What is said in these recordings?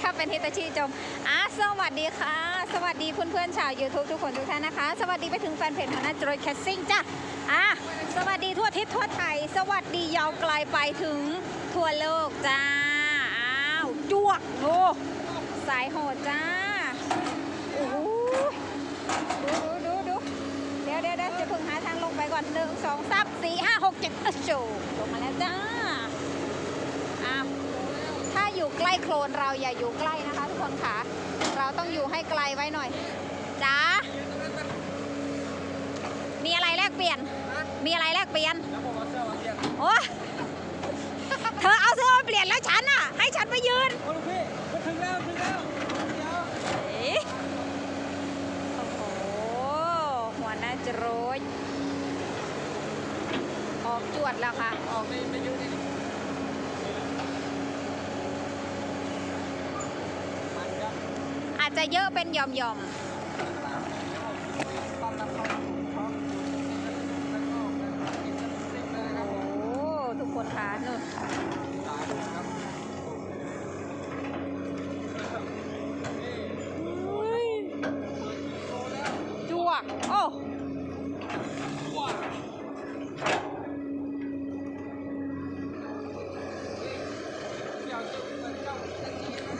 ถ้าเป็นฮิตาชิจมอะสวัสดีค่ะ สวัสดีเพื่อนๆชาว YouTube ทุกคนทุกท่านนะคะ สวัสดีไปถึงแฟนเพจของนาจรยแคสซิ่งจ้ะอะสวัสดีทั่วทิศทั่วไทย สวัสดียาวไกลไปถึงทั่วโลกจ้า อ้าวจวกโอ้สายโหดจ้าโอ้โหดูดูดูดูเดี๋ยวเดี๋ยวเดี๋ยวจะพึ่งหาทางลงไปก่อนหนึ่งสองสามสี่ห้าหกเจ็ดโอ้โหลงมาแล้วจ้า อยู่ใกล้โคลนเราอย่าอยู่ใกล้นะคะ ทุกคนค่ะเราต้องอยู่ให้ไกลไว้หน่อยจ้ามีอะไรแลกเปลี่ยน มีอะไรแลกเปลี่ยนเอาเสื้อมาเปลี่ยนโอ้เธอเอาเสื้อมาเปลี่ยนแล้วฉันอะ ให้ฉันไปยืนโอ้ลูกพี่มันถึงแล้วถึงแล้วเดี๋ยวเอ๊ะโอ้โหหัวหน้าจรดออกจวดแล้วค่ะ ออกไม่ไม่ยืดนี่มันครับ อา จะเยอะเป็นหย่อมหย่อมถูกต้องแล้วก็กินสเต็กเลยๆโอ้ทุกคนคะนู่น ตายครับนี่โตแล้ว จวก โอ้ ว้าเดี๋ยวจะเป็นเจ้าตะกี้นะ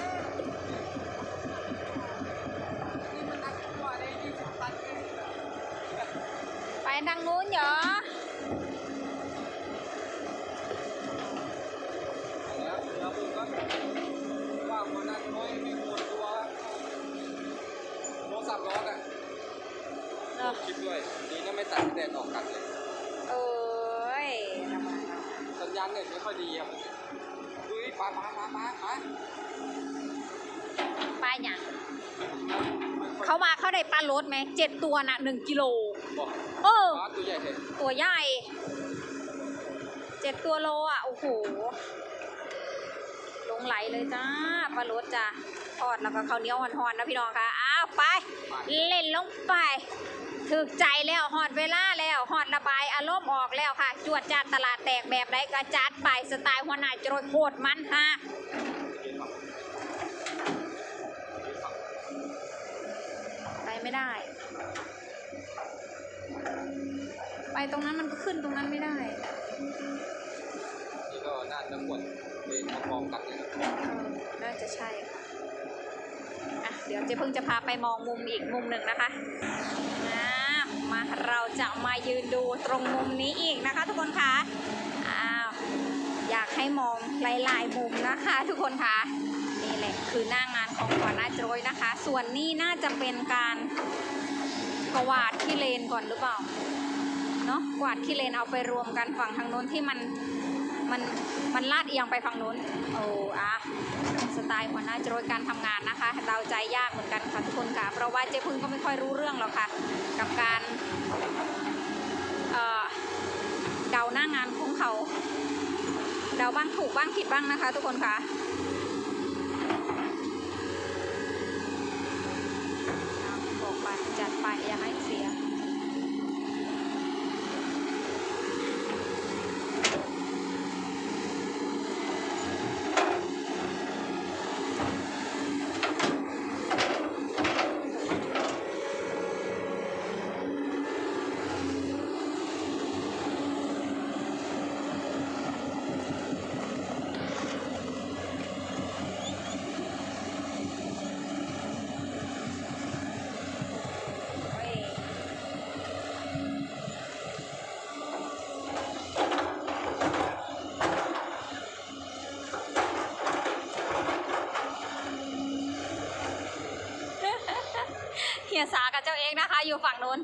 นี่มันนักกว่าได้ยี่สิบตันเลย ไปทางนู้นเหรอ แล้วเดี๋ยวผมก็ว่าหัวหน้าน้อยมีคนตัวโทรศัพท์ร้อนอะ เนอะ คลิปด้วย ดีนะไม่ตัดแดดออกกันเลย เอ้ยทำไมเนอะสัญญาณเน็ตไม่ค่อยดีอะดูดิปลาปลาปลาปลาปลาปลาหยังเขามาเขาได้ปลาโรดไหมเจ็ดตัวน่ะหนึ่งกิโล บอกเออ ปลาตัวใหญ่เลยตัวใหญ่เจ็ดตัวโลอะ โอ้โห ลงไหลเลยจ้าปลารสจ้าทอดแล้วก็ข้าวเหนียวหอนๆนะพี่น้องค่ะอ้าวไป เล่นลงไป ถึกใจแล้วหอดเวลาแล้วหอดระบายอารมณ์ออกแล้วค่ะ จวดจานตลาดแตกแบบใดกระจัดไปสไตล์หัวหน้าจรดโคตรมันฮะไปไม่ได้ ไปตรงนั้นมันก็ขึ้นตรงนั้นไม่ได้ นี่ก็น่าจะควรเป็นมองกันเลยนะเออน่าจะใช่ค่ะอะ เดี๋ยวเจ๊เพิ่งจะพาไปมองมุมอีกมุมหนึ่งนะคะมาเราจะมายืนดูตรงมุมนี้อีกนะคะ ทุกคนคะอ้าวอยากให้มองหลายๆมุมนะคะ ทุกคนคะนี่แหละคือหน้างานของหัวหน้าโจยนะคะ ส่วนนี้น่าจะเป็นการกวาดที่เลนก่อนหรือเปล่าเนาะกวาดที่เลนเอาไปรวมกันฝั่งทางโน้นที่มัน มันมันลาดเอียงไปฝั่งนู้นโอ้อะสไตล์หัวหน้าโจยการทำงานนะคะเดาใจยากเหมือนกันค่ะทุกคนค่ะ เพราะว่าเจ๊พึ่งก็ไม่ค่อยรู้เรื่องหรอกค่ะ กับการเอ่อเดาหน้างานของเขา เดาบ้างถูกบ้างผิดบ้างนะคะ ทุกคนค่ะเอาบอกไปจัดไปอย่าให้เสีย เว้ยเฮียสากับเจ้าเองนะคะ อยู่ฝั่งนู้น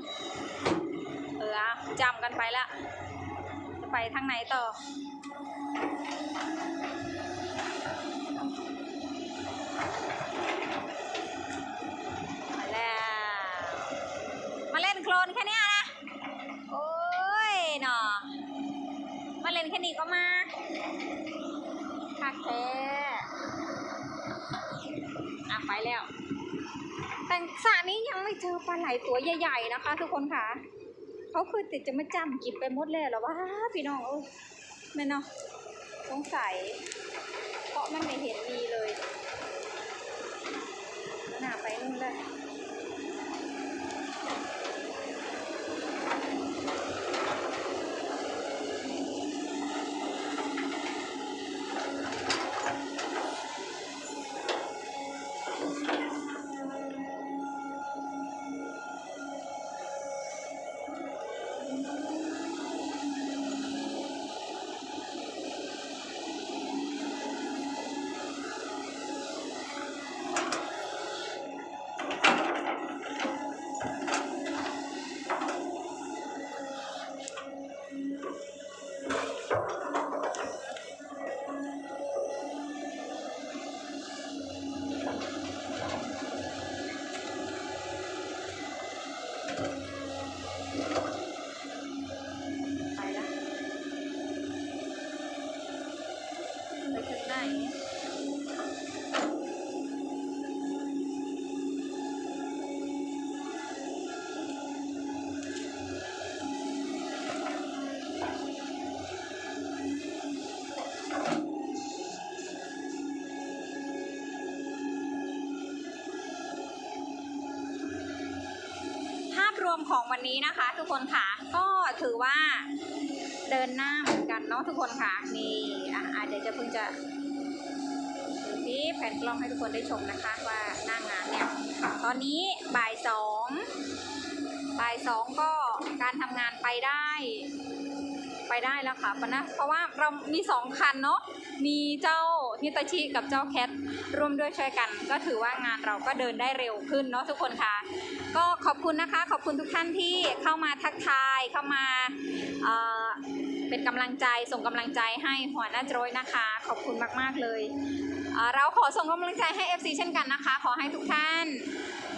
เออจำกันไปละจะไปทางไหนต่อ มาแล้ว มาเล่นโคลนแค่นี้นะ โอ้ยหนอมาเล่นแค่นี้ก็มาคักแท้อะไปแล้ว แต่สระนี้ยังไม่เจอปลาไหลตัวใหญ่ ๆ นะคะ ทุกคนค่ะ เขาคือติดจะมาจำกิบไปหมดเลยหรอวะพี่น้องเอ้ยไม่นาะสงสัย เพราะมันไม่เห็นดีเลยหน้าไปนู่นเลย วันนี้นะคะ ทุกคนค่ะก็ถือว่าเดินหน้าเหมือนกันเนาะทุกคนค่ะนี่อะอะเดี๋ยวจะเพิ่งจะดูที่แผ่นกล้องให้ทุกคนได้ชมนะคะว่าหน้างานเนี่ยตอนนี้บ่ายสองบ่ายสองก็การทำงานไปได้ ไปได้แล้วค่ะปะนะเพราะว่าเรามีสองคันเนาะมีเจ้าฮิตาชิกับเจ้าแคทร่วมด้วยช่วยกัน ก็ถือว่างานเราก็เดินได้เร็วขึ้นเนาะทุกคนค่ะ ก็ขอบคุณนะคะ ขอบคุณทุกท่านที่เข้ามาทักทายเข้ามาเเป็นกำลังใจส่งกำลังใจให้หัวหน้าโจยนะคะ ขอบคุณมากๆเลยเเราขอส่งกำลังใจให้ FC เช่นกันนะคะ ขอให้ทุกท่าน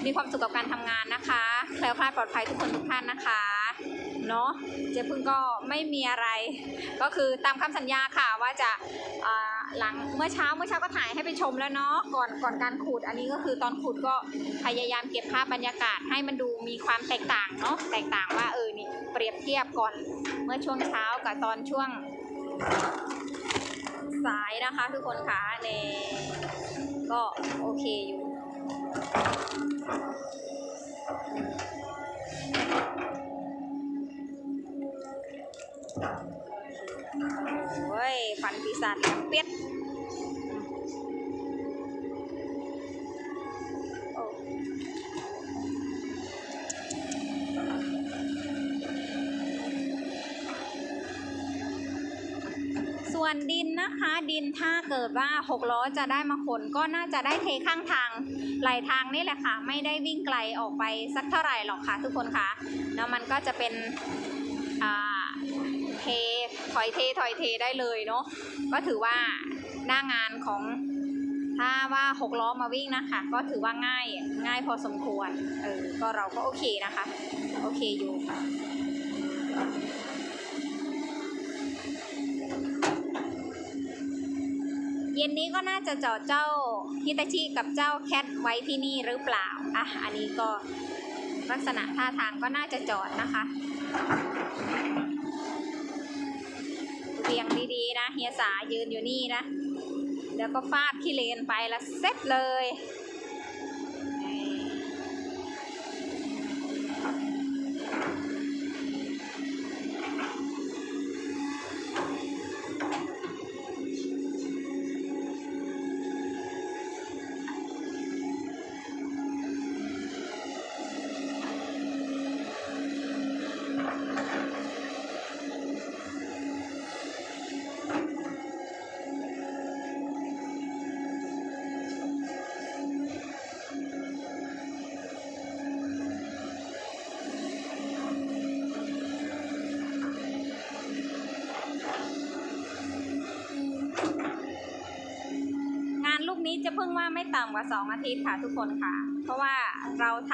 มีความสุขกับการทำงานนะคะ แคล้วคลาดปลอดภัยทุกคนทุกท่านนะคะ เนาะเจ๊พึ่งก็ไม่มีอะไร ก็คือตามคำสัญญาค่ะว่าจะหลังเมื่อเช้าเมื่อเช้าก็ถ่ายให้ไปชมแล้วเนาะก่อนก่อนการขูดอันนี้ก็คือตอนขูดก็พยายามเก็บภาพบรรยากาศให้มันดูมีความแตกต่างเนาะแตกต่างว่าเออนี่เปรียบเทียบก่อนเมื่อช่วงเช้ากับตอนช่วงสายนะคะทุกคนคะเนก็โอเคอยู่โอ้ ยฟันปีศาจแหลมเปียดส่วนดินนะคะดินถ้าเกิดว่าหกล้อจะได้มาขนก็น่าจะได้เทข้างทางไหลทางนี่แหละค่ะ ไม่ได้วิ่งไกลออกไปสักเท่าไหร่หรอกค่ะทุกคนค่ะแล้วมันก็จะเป็น ถอยเทถอยเทได้เลยเนาะก็ถือว่าหน้างานของถ้าว่าหกล้อมาวิ่งนะคะ ก็ถือว่าง่ายง่ายพอสมควรเออก็เราก็โอเคนะคะ โอเคอยู่ค่ะเย็นนี้ก็น่าจะจอดเจ้าฮิตาชิกับเจ้าแคทไว้ที่นี่หรือเปล่า อะ อันนี้ก็ลักษณะท่าทางก็น่าจะจอดนะคะ รียงดีๆนะ เฮียสายืนอยู่นี่นะ เดี๋ยวก็ฟาดขี้เลนไปละเสร็จเลย ว่าไม่ต่ำกว่าสองอาทิตย์ค่ะทุกคนค่ะ เพราะว่าเราท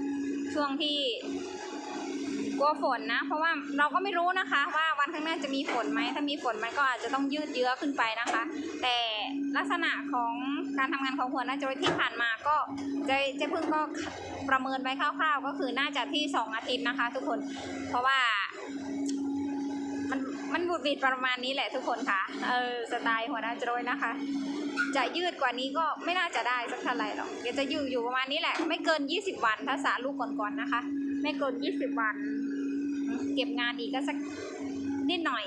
ำช่วงที่กลัวฝนนะ เพราะว่าเราก็ไม่รู้นะคะ ว่าวันข้างหน้าจะมีฝนไหมถ้ามีฝนมันก็อาจจะต้องยืดเยื้อขึ้นไปนะคะ แต่ลักษณะของการทำงานของหัวหน้าโจยที่ผ่านมาก็เจะจะเพิ่งก็ประเมินไว้คร่าว ๆ ก็คือน่าจะที่สองอาทิตย์นะคะ ทุกคนเพราะว่า มันบุดบิดประมาณนี้แหละทุกคนค่ะ เออสไตล์หัวหน้าโจยนะคะ จะยืดกว่านี้ก็ไม่น่าจะได้สักเท่าไหร่หรอกเดี๋ยวจะอยู่อยู่ประมาณนี้แหละ ไม่เกิน 20 วันถ้าสาลูกก่อนๆนะคะ ไม่เกิน 20 วัน เก็บงานอีกก็สักนิดหน่อย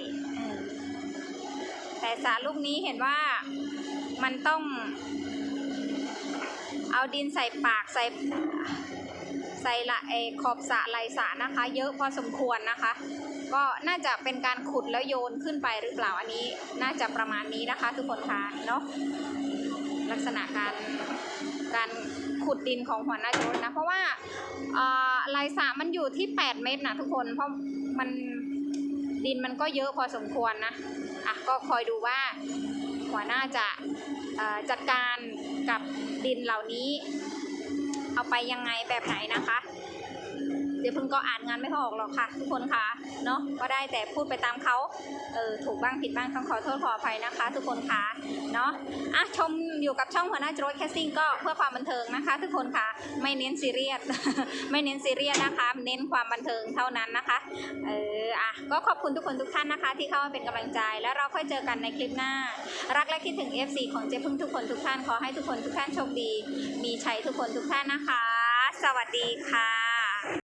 แต่สาลูกนี้เห็นว่ามันต้อง เอาดินใส่ปากใส่ใส่ละเอขอบสะไหลสะนะคะ เยอะพอสมควรนะคะ ก็น่าจะเป็นการขุดแล้วโยนขึ้นไปหรือเปล่าอันนี้ น่าจะประมาณนี้นะคะ ทุกคนคะเนาะลักษณะการการขุดดินของหัวหน้าโจรนะ เพราะว่าอ่อลายสระมันอยู่ที่ 8 เมตรนะทุกคนเพราะมันดินมันก็เยอะพอสมควรนะอะก็คอยดูว่าหัวหน้าจะอ่อจัดการกับดินเหล่านี้ เอาไปยังไงแบบไหนนะคะ เดี๋ยวพิ่งก็อ่านงานไม่ออกหรอกค่ะ ทุกคนค่ะเนาะก็ได้แต่พูดไปตามเขาเออถูกบ้างผิดบ้างต้องขอโทษขออภัยนะคะ ทุกคนค่ะเนาะอะชมอยู่กับช่องหัวหน้าโจรแคสซิ่งก็เพื่อความบันเทิงนะคะ ทุกคนค่ะไม่เน้นซีเรียสไม่เน้นซีเรียสนะคะ เน้นความบันเทิงเท่านั้นนะคะเอออะก็ขอบคุณทุกคนทุกท่านนะคะ ที่เข้ามาเป็นกำลังใจแล้วเราค่อยเจอกันในคลิปหน้า รักและคิดถึง FC ของเจ๊พึ่งทุกคนทุกท่านขอให้ทุกคนทุกท่านโชคดี มีชัยทุกคนทุกท่านนะคะ สวัสดีค่ะ